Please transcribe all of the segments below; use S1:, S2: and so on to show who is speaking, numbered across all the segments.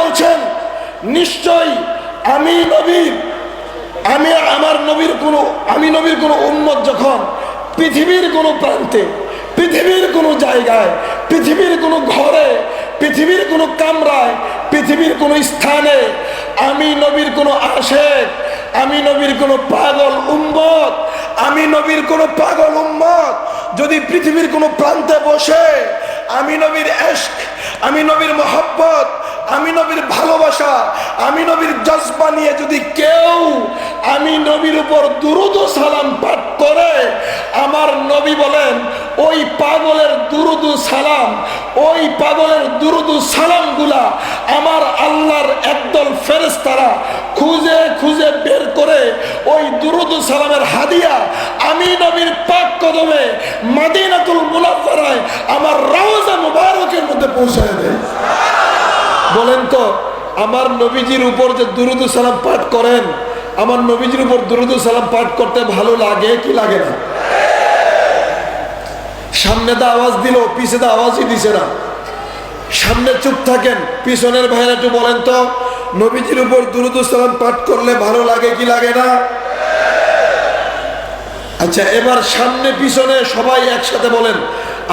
S1: বলছেন নিশ্চয় আমি নবীর, আমি আমার নবীর কোনো, আমি নবীর কোনো উন্মত যখন পৃথিবীর কোনো প্রান্তে, পৃথিবীর কোনো জায়গায়, পৃথিবীর কোনো ঘরে, পৃথিবীর কোনো কামরায়, পৃথিবীর কোনো স্থানে আমি নবীর কোনো আশেক, আমি নবীর কোনো পাগল উম্মত, আমি নবীর কোনো পাগল উম্মত, যদি পৃথিবীর কোনো প্রান্তে বসে আমি নবীর এশক, আমি নবীর মোহব্বত, আমি নবীর ভালোবাসা, আমি নবীর জজবা নিয়ে যদি কেউ আমি নবীর উপর দুরুদ সালাম পাঠ করে, আমার নবী বলেন ওই পাগলের দুরুদু সালাম, ওই পাগলের দুরুদু সালামগুলা আমার আল্লাহর একদল ফেরেস্তারা খুঁজে খুঁজে বের করে ওই দুরুদু সালামের হাদিয়া আমি নবীর পাক কদমে মাদিনাতুল মুনাফারায় আমার রাওজা মুবারকের মধ্যে পৌঁছায় দেয়। বলেন তো, আমার নবীজির উপর যে দুরুদু সালাম পাঠ করেন, আমার নবীজির উপর দুরুদু সালাম পাঠ করতে ভালো লাগে কি লাগে না? সামনে তো আওয়াজ দিল, পিছে তো আওয়াজই দিছে না। সামনে চুপ থাকেন, পিছনের ভাইরা একটু বলেন তো, নবীজির উপর দুরুদু সালাম পাঠ করলে ভালো লাগে কি লাগে না? আচ্ছা এবার সামনে পিছনে সবাই একসাথে বলেন,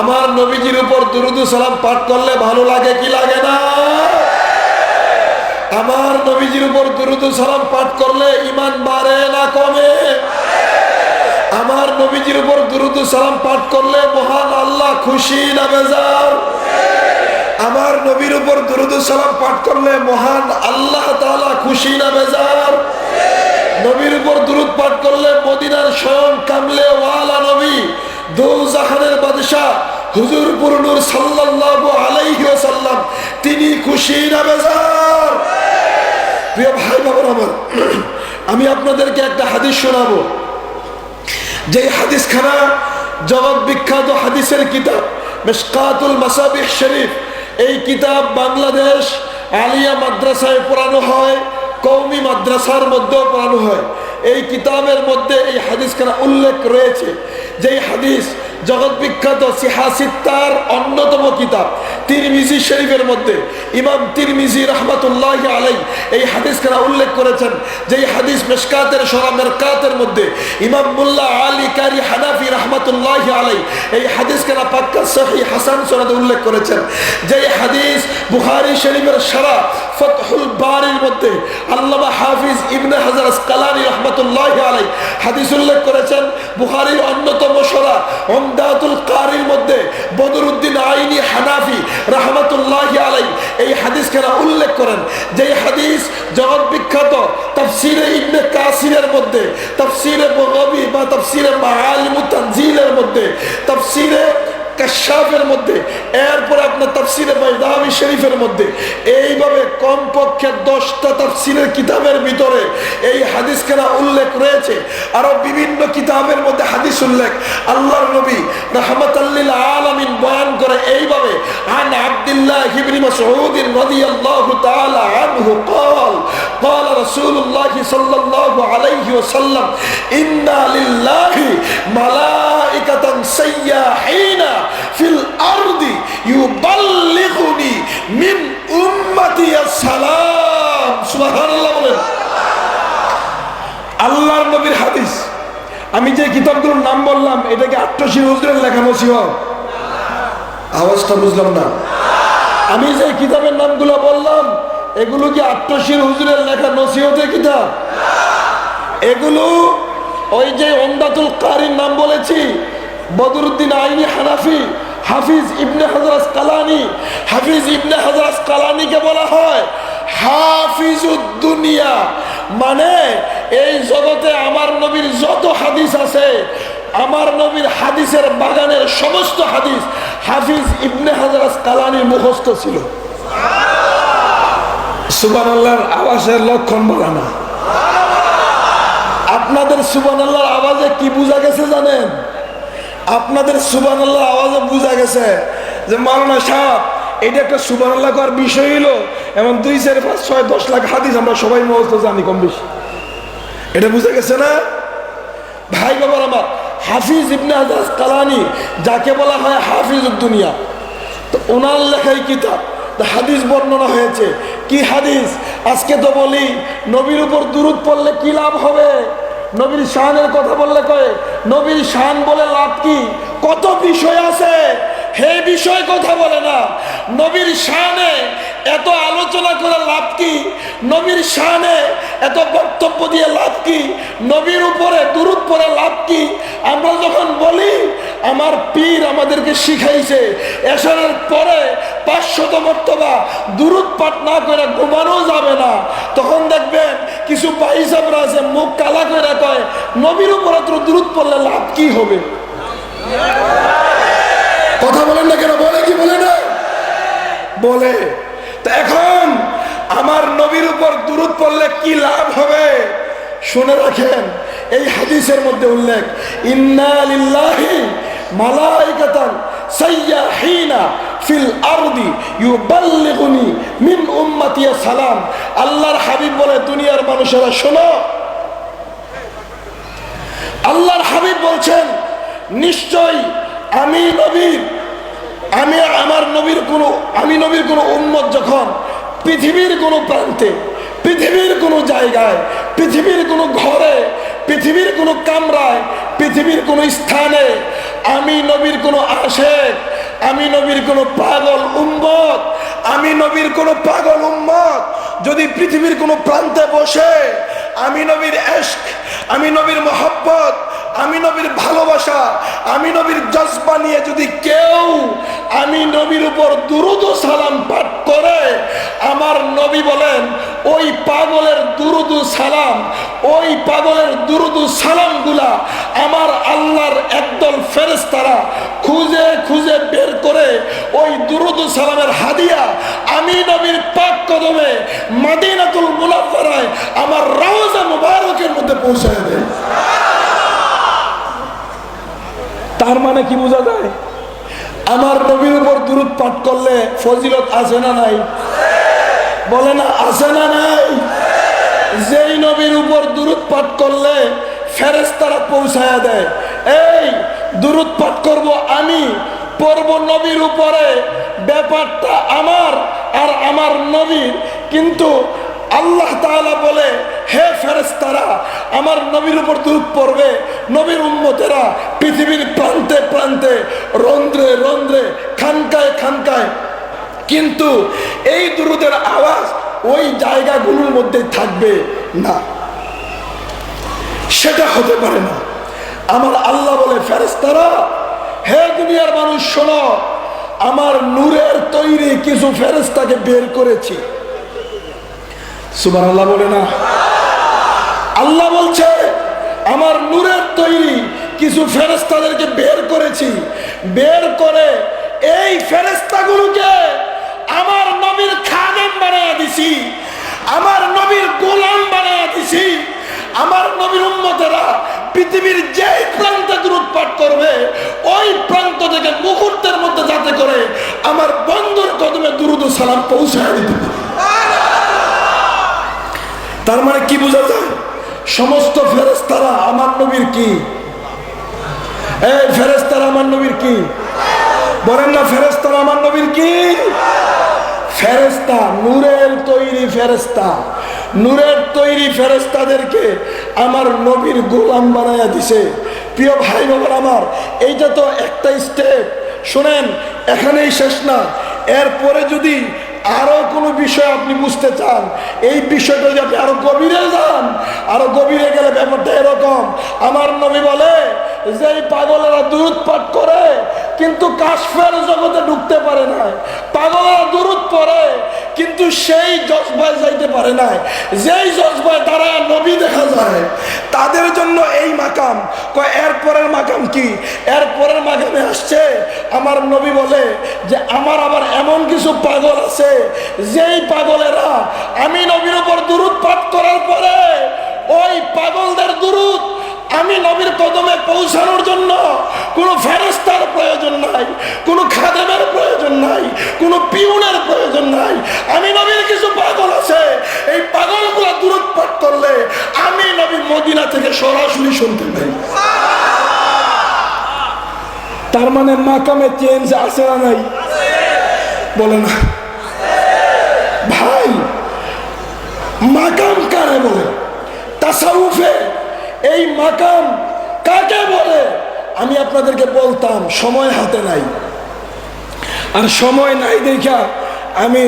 S1: আমার নবীজির উপর দুরুদু সালাম পাঠ করলে ভালো লাগে কি লাগে না? আমার নবীজির উপর দুরুদু সালাম পাঠ করলে ইমান বাড়ে না কমে? আমার নবীজির উপর দুরুদু সালাম পাঠ করলে মহান আল্লাহ খুশি না বেজার? আমার নবীর উপর দুরুদু সালাম পাঠ করলে মহান আল্লাহ তালা খুশি না বেজার? নবীর উপর দুরুদ পাঠ করলে মদিনার স্বয়ং কামলে ওয়ালা নবী দু জাহানের বাদশাহ হুজুর পুরনুর সাল্লাল্লাহু আলাইহি ওয়াসাল্লাম, তিনি খুশি না বেজার? প্রিয় ভাই বাবার আমার, আমি আপনাদেরকে একটা হাদিস শোনাবো। যে হাদিস খানা জগৎ বিখ্যাত হাদিসের কিতাব মেশকাতুল মাসাবিহ শরীফ, এই কিতাব বাংলাদেশ আলিয়া মাদ্রাসায় পড়ানো হয় কৌমি মাদ্রাসার মধ্যেও পড়ানো হয়। এই কিতাবের মধ্যে এই হাদিস খানা উল্লেখ রয়েছে। যেই হাদিস জগৎ বিখ্যাত সিহাসিত্তার অন্যতম কিতাব, তিরমিজি শরীফের মধ্যে। ইমাম তিরমিজি রহমতুল্লাহ আলাই এই হাদিস খানা উল্লেখ করেছেন যেই হাদিস মেশকাতের সরা মেরকাতের মধ্যে ইমাম মুল্লাহ আলী কারি হানাফি রহমতুল্লাহ আলাই এই হাদিস খানা পাক্কা সহি হাসান সরাদ উল্লেখ করেছেন যেই হাদিস বুখারি শরীফের সারা ফতহুল বারির মধ্যে আল্লামা হাফিজ ইবনে হাজার আসকালানি রহমতুল্লাহ আলাই হাদিস উল্লেখ করেছেন বুখারির অন্যতম সরা অমদাতুল কারির মধ্যে বদরুদ্দিন আইনি হানাফি রহমতুল্লাহ আলাই এই হাদিস কেনা উল্লেখ করেন। যে হাদিস জগৎ বিখ্যাত তফসিরে ইবনে কাসিরের মধ্যে, তফসিরে বা তফসিরে মাহালিমুতানজিলের মধ্যে, তফসিরে কাশাফের মধ্যে এরপরে আপনার তাফসিরে বাইদামি শরীফের মধ্যে এইভাবে কমপক্ষে দশটা তাফসিরের কিতাবের ভিতরে এই হাদিস কেনা উল্লেখ রয়েছে আরো বিভিন্ন কিতাবের মধ্যে হাদিস উল্লেখ আল্লাহর নবী রহমতাল্লিল আলামিন বয়ান করে এইভাবে আন আব্দুল্লাহ ইবনে মাসউদ রাদিয়াল্লাহু তাআলা আনহু قال قال رسول الله صلى الله عليه وسلم إن لله ملائكة সাইয়াহিনা ফিল আরদি ইউবাল্লিগুনি মিন উম্মতি সালাম সুবহানাল্লাহ বলেন। আল্লাহর নবীর হাদিস। আমি যে কিতাবগুলোর নাম বললাম, এটাকে আট্টশি নজরুল লেখা নসিহত। আওয়াজটা বুঝলাম না। আমি যে কিতাবের নামগুলো বললাম, এগুলো কি আট্টশির হুজুরের লেখা নসিহতের কিতাব? এগুলো ওই যে অন্দাতুল কারির নাম বলেছি বদরুদ্দিন আইনি হানাফি, হাফিজ ইবনে হজরত কালানি, হাফিজ ইবনে হজরত কালানিকে বলা হয় হাফিজুদ দুনিয়া। মানে এই জগতে আমার নবীর যত হাদিস আছে, আমার নবীর হাদিসের বাগানের সমস্ত হাদিস হাফিজ ইবনে হজরত কালানির মুখস্থ ছিল। সুবান আল্লাহর আওয়াজের লক্ষণ বলা না। আপনাদের সুবান আল্লাহর আওয়াজে কি বোঝা গেছে জানেন? আপনাদের সুবান আল্লাহর আওয়াজে বোঝা গেছে যে মারানা সাহ এটা একটা সুবান আল্লাহ করার বিষয় হইল। এবং দুই, চার, পাঁচ, ছয়, দশ লাখ হাদিস আমরা সবাই মহস্ত জানি কম বেশি। এটা বুঝা গেছে না? ভাই বাবার আমার, হাফিজ ইবনে আজাজ কালানি, যাকে বলা হয় হাফিজ দুনিয়া। তো ওনার লেখাই কিতাব হাদিস বর্ণনা হয়েছে। কি হাদিস? আজকে তো বলি, নবীর উপর দুরুদ পড়লে কি লাভ হবে? নবীর শাহানের কথা বললে কয়ে নবীর শান বলে লাভ কি? কত বিষয় আছে? হে বিষয়ে কথা বলে না। নবীর শানে এত আলোচনা করে লাভ কি? নবীর শানে এত বক্তব্য দিয়ে লাভ কি? নবীর উপরে দূরত পরে লাভ কি? আমরা যখন বলি, আমার পীর আমাদেরকে শিখাইছে এসরের পরে পাঁচশত মর্তবা দূরত পাঠ না করে ঘুমানো যাবে না। তখন দেখবেন কিছু পাইসাবরা আছে, মুখ কালা করে কয়, নবীর উপরে তো দূরত পড়লে লাভ কি হবে? কথা বলেন না কেন? বলে কি বলে না? বলে। তো এখন আমার নবীর উপর দূরত পড়লে কি লাভ হবে? শুনে রাখেন, এই হাদিসের মধ্যে উল্লেখ, ইন্না লিল্লাহি মালাইকাতান সাইয়াহিনা ফিল আরদি ইউবাল্লিগুনি মিন উম্মতি সালাম। আল্লাহর হাবিব বলে, দুনিয়ার মানুষেরা শোনো। আল্লাহর হাবিব বলছেন নিশ্চয় আমি নবীর, আমি আমার নবীর কোনো, আমি নবীর কোনো উন্মত যখন পৃথিবীর কোনো প্রান্তে, পৃথিবীর কোনো জায়গায়, পৃথিবীর কোনো ঘরে, পৃথিবীর কোনো কামরায়, পৃথিবীর কোনো স্থানে আমি নবীর কোনো আশেক, আমি নবীর কোনো পাগল উম্মত, আমি নবীর কোনো পাগল উম্মত, যদি পৃথিবীর কোনো প্রান্তে বসে আমি নবীর এশক, আমি নবীর মহব্বত, আমি নবীর ভালোবাসা, আমি নবীর জজবা নিয়ে যদি কেউ আমি নবীর উপর দুরুদ সালাম পাঠ করে, আমার নবী বলেন ওই পাগলের দুরুদু সালাম, ওই পাগলের দুরুদু সালামগুলা আমার আল্লাহর একদল ফেরেস্তারা খুঁজে খুঁজে বের করে ওই দুরুদু সালামের হাদিয়া আমি নবীর পাক কদমে মাদিনাতুল মুনাফারায় আমার রওজা মুবারকের মধ্যে পৌঁছায় দেয়। তার মানে কি বোঝা যায়? আমার নবীর উপর দূরত পাঠ করলে ফজিলত আছে না নাই? বলে না আছে না নাই? যেই নবীর উপর দূরত পাঠ করলে ফেরেস্তারা পৌঁছায়া দেয়। এই দূরত পাঠ করব আমি, পড়ব নবীর উপরে। ব্যাপারটা আমার আর আমার নবীর। কিন্তু আল্লাহ তাআলা বলে, হে ফেরেস্তারা আমার নবীর উপর দুধ পড়বে। নবীর উম্মতেরা পৃথিবীর প্রান্তে প্রান্তে রন্ধ্রে রন্ধ্রে খানকায় খানকায় কিন্তু এই দুরুদের আওয়াজ ওই জায়গাগুলোর মধ্যে থাকবে না। সেটা হতে পারে না। আমার আল্লাহ বলে ফেরেস্তারা হে দুনিয়ার মানুষ, শোনো, আমার নূরের তৈরি কিছু ফেরেস্তাকে বের করেছি। সুবার আল্লাহ বলে না। আল্লাহ বলছে, আমার নূরের তৈরি কিছু ফেরেস্তাদেরকে বের করেছি। বের করে এই ফেরেস্তাগুলোকে আমার নবীর খাদেম বানায় দিছি আমার নবীর গোলাম বানায় দিছি। আমার নবীর উম্মতেরা পৃথিবীর যেই প্রান্তে দূরপাট করবে, ওই প্রান্ত থেকে মুহূর্তের মধ্যে যাতে করে আমার বন্ধুর কদমে দুরুদ সালাম পৌঁছায় দিতে তার মানে কি বোঝা যায়? সমস্ত ফেরেস্তারা আমার নবীর কি? এই ফেরেস্তারা আমার নবীর কি? বলেন না ফেরেস্তারা আমার নবীর কি? ফেরেস্তা নূরের তৈরি ফেরেস্তা নূরের তৈরি ফেরেস্তাদেরকে আমার নবীর গোলাম বানাইয়া দিছে। প্রিয় ভাই বোন আমার, এইটা তো একটা স্টেপ। শোনেন, এখানেই শেষ না। এরপরে যদি আরও কোনো বিষয় আপনি বুঝতে চান, এই বিষয়টা যদি আপনি আরও গভীরে যান, আরও গভীরে গেলে ব্যাপারটা এরকম। আমার নবী বলে যে পাগলেরা দূরত পাঠ করে, কিন্তু কাশফের জগতে ঢুকতে পারে না। পাগলেরা দূরত পড়ে কিন্তু সেই জজবায় যাইতে পারে না যেই জজবায় তারা নবী দেখা যায়, তাদের জন্য এই মাকাম। কয়, এর পরের মাকাম কি? এর পরের মাকামে আসছে, আমার নবী বলে যে, আমার আবার এমন কিছু পাগল আছে, যেই পাগলেরা আমি নবীর উপর দুরুদ পাঠ করার পরে, ওই পাগলদের দুরুদ আমি নবীর কদমে পৌঁছানোর জন্য কোনো ফেরস্তার প্রয়োজন নাই, কোনো খাদেমের প্রয়োজন নাই, কোনো পিউনের প্রয়োজন নাই। আমি নবীর কিছু পাগল আছে, এই পাগলগুলো দূরত করলে আমি নবী মদিনা থেকে সরাসরি শুনতে পাই। তার মানে মাকামে চেঞ্জ আছে না নাই? বলে না। ভাই, মাকাম কারে বলে? তাসাউফে এই মাকাম কাকে বলে? আমি আপনাদেরকে বলতাম, সময় হাতে নাই। আর সময় নাই দেখা আমি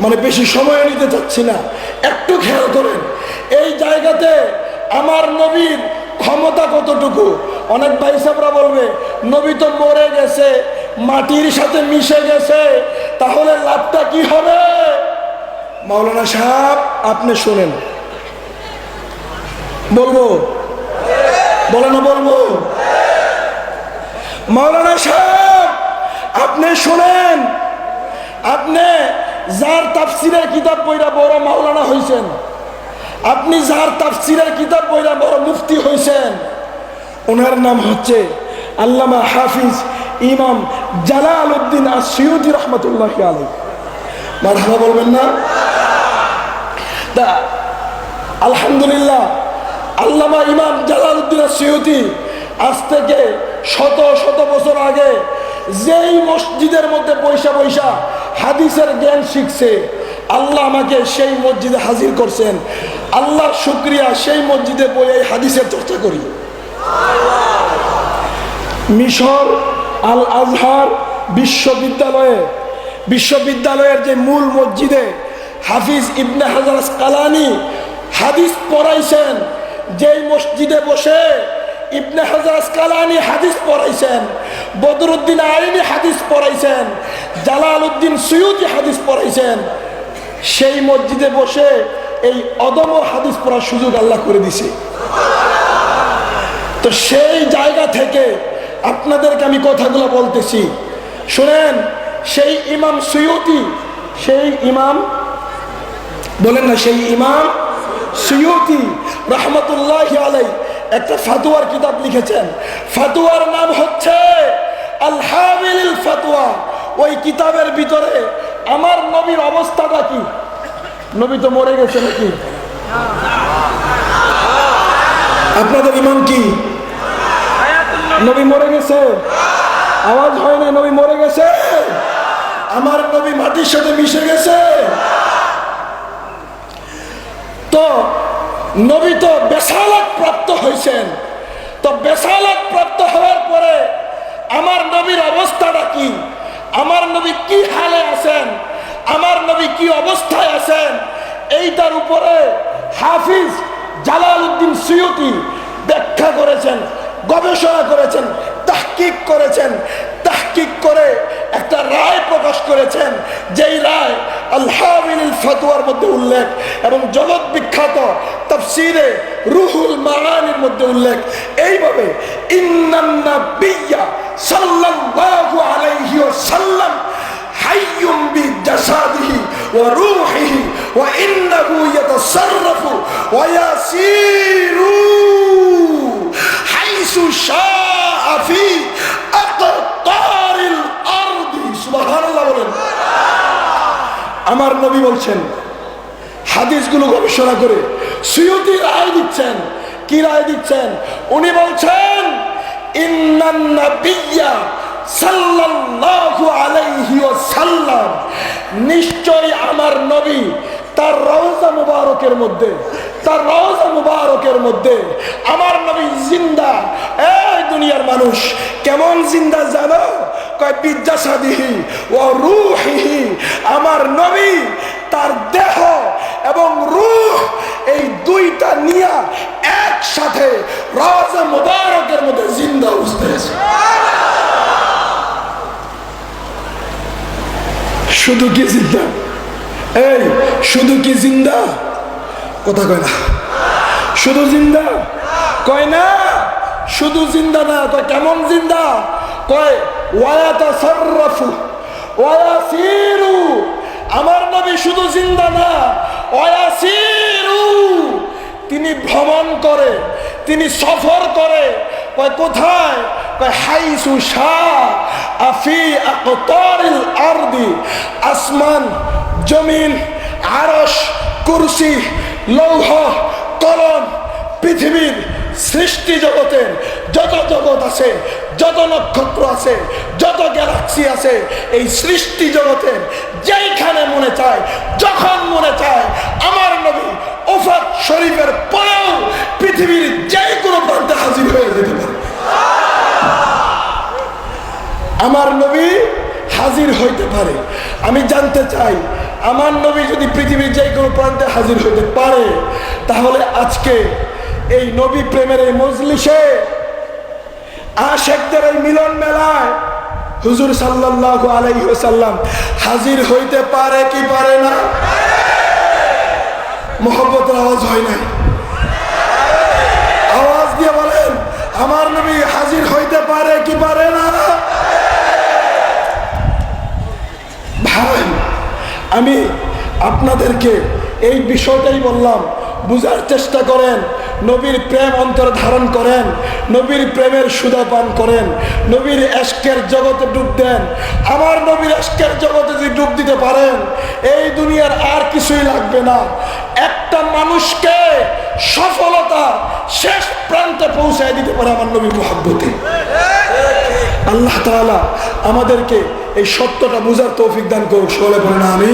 S1: মানে বেশি সময় নিতে চাচ্ছি না। একটু খেয়াল করেন, এই জায়গাতে আমার নবীর ক্ষমতা কতটুকু? অনেক ভাই সাহেবরা বলবে, নবী তো মরে গেছে, মাটির সাথে মিশে গেছে, তাহলে লাভটা কি হবে? মাওলানা সাহেব, আপনি শোনেন। বলব বলে না বলব? মাওলানা সাহেব, আপনি শোনেন, আপনি যার তাফসিরের কিতাব বইরা বড় মাওলানা হয়েছেন আপনি যার তাফসিরের কিতাব বইরা বড় মুফতি হয়েছেন ওনার নাম হচ্ছে আল্লামা হাফিজ ইমাম জালাল উদ্দিন আর সৈয়দি রহমতুল্লাহ আলী মারহাবা বলবেন না? আলহামদুলিল্লাহ আল্লামা ইমাম জালাল উদ্দিন আর সৈয়দি আজ থেকে শত শত বছর আগে যেই মসজিদের মধ্যে পয়সা পয়সা হাদিসের জ্ঞান শিখছে, আল্লাহ আমাকে সেই মসজিদে হাজির করছেন। আল্লাহ শুক্রিয়া সেই মসজিদে বই এই হাদিসের চর্চা করি। মিশর আল আজহার বিশ্ববিদ্যালয়ে, বিশ্ববিদ্যালয়ের যে মূল মসজিদে হাফিজ ইবনে হাজার কালানি হাদিস পড়াইছেন যেই মসজিদে বসে ইবনে হাজার কালানি হাদিস পড়াইছেন, বদরুদ্দিন আইনি হাদিস পড়াইছেন জালাল উদ্দিন সৈয়দি হাদিস পড়াইছেন, সেই মসজিদে বসে এই অদম হাদিস পড়ার সুযোগ আল্লাহ করে দিছে। তো সেই জায়গা থেকে আপনাদেরকে আমি কথাগুলো বলতেছি। শুনেন, সেই ইমাম সৈয়দি সেই ইমাম, বলেন না, সেই ইমাম সৈয়দি রহমতুল্লাহ আলাই একটা ফাতুয়ার কিতাব লিখেছেন। ফাতুয়ার নাম হচ্ছে আল হামিল ফাতুয়া। ওই কিতাবের ভিতরে আমার নবীর অবস্থাটা কি? নবী তো মরে গেছে নাকি? আপনাদের ইমাম কি? নবী মরে গেছে? আওয়াজ হয় না নবী মরে গেছে? আমার নবী মাটির সাথে মিশে গেছে? তো নবী তো বেসালাত প্রাপ্ত হয়েছেন তো বেসালাত প্রাপ্ত হওয়ার পরে আমার নবীর অবস্থাটা কি? আমার নবী কি হালে আছেন? আমার নবী কি অবস্থায় আছেন? এইটার উপরে হাফিজ জালাল উদ্দিন ব্যাখ্যা করেছেন, গবেষণা করেছেন, তাহকিক করেছেন। তাহকিক করে একটা রায় প্রকাশ করেছেন, যেই রায় আল্লাহ ফতুয়ার মধ্যে উল্লেখ এবং জগৎ বিখ্যাত তফসিরে রুহুল মারানির মধ্যে উল্লেখ। এইভাবে ইন্নান্না বিয়া সাল্লাল্লাহু আলাইহি ওয়াসাল্লাম হাইয়ুম বিজাসাদিহি ওয়া রূহিহি ওয়া ইন্নাহু ইয়াতাসাররাফু ওয়া ইয়াসিরু হাইসু শাআ ফি আকতারিল আরদি সুবহানাল্লাহ বলেন আমার নবী বলছেন, হাদিসগুলো গবেষণা করে সুয়তি রায় দিচ্ছেন, কি রায় দিচ্ছেন? উনি বলছেন ওয়াসাল্লাম নিশ্চয় আমার নবী তার রওজা মুবারকের মধ্যে, তার রওজা মুবারকের মধ্যে আমার নবী জিন্দা। এই দুনিয়ার মানুষ কেমন জিন্দা জানো? ও রুহিহি। আমার নবী তার দেহ এবং রুহ এই দুইটা নিয়া একসাথে রওজা মুবারকের মধ্যে জিন্দা অবস্থায় শুধু কি জিন্দা? এই, শুধু কি জিন্দা? কথা কয় না। শুধু জিন্দা? কয় না, শুধু জিন্দা না কয় কেমন জিন্দা? কয় ওয়ায়াতা সর্রাফু ওয়াসিরু আমার নবী শুধু জিন্দা না ওয়াসিরু তিনি ভ্রমণ করে, তিনি সফর করে, কয়, কোথায়? হাইসু শাহ আফি আকতারিল আরদি, আসমান, জমিন আরস কুরসি, লৌহ, কলম, পৃথিবীর সৃষ্টি জগতের যত জগৎ আছে, যত নক্ষত্র আছে, যত গ্যালাক্সি আছে, এই সৃষ্টি জগতের যেইখানে মনে চায়, যখন মনে চায়, আমার নবী ওফাত শরীফের পরেও পৃথিবীর যে কোনো প্রান্তে হাজির হয়ে যেতে পারে। আমার নবী হাজির হইতে পারে। আমি জানতে চাই, আমার নবী যদি পৃথিবীর যে কোনো প্রান্তে হাজির হইতে পারে, তাহলে আজকে এই নবী প্রেমের এই মজলিসে আশেকদের এই মিলন মেলায় হুজুর সাল্লাল্লাহু আলাইহি হাজির হইতে পারে কি পারে না? মোহব্বতের আওয়াজ হয় নাই। আওয়াজ দিয়ে বলেন, আমার নবী হাজির হইতে পারে কি পারে না? ভাই, আমি আপনাদেরকে এই বিষয়টাই বললাম, বুঝার চেষ্টা করেন নবীর প্রেম অন্তর ধারণ করেন, নবীর প্রেমের সুদা পান করেন, নবীর এশকের জগতে ডুব দেন। আমার নবীর এশকের জগতে যদি ডুব দিতে পারেন, এই দুনিয়ার আর কিছুই লাগবে না। একটা মানুষকে সফলতা শেষ প্রান্তে পৌঁছায় দিতে পারে আমার নবী মোহাব্বতে। আল্লাহ তালা আমাদেরকে এই সত্যটা বুঝার তৌফিক দান করুক, সকলে বলেন আমি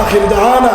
S1: আখির দানা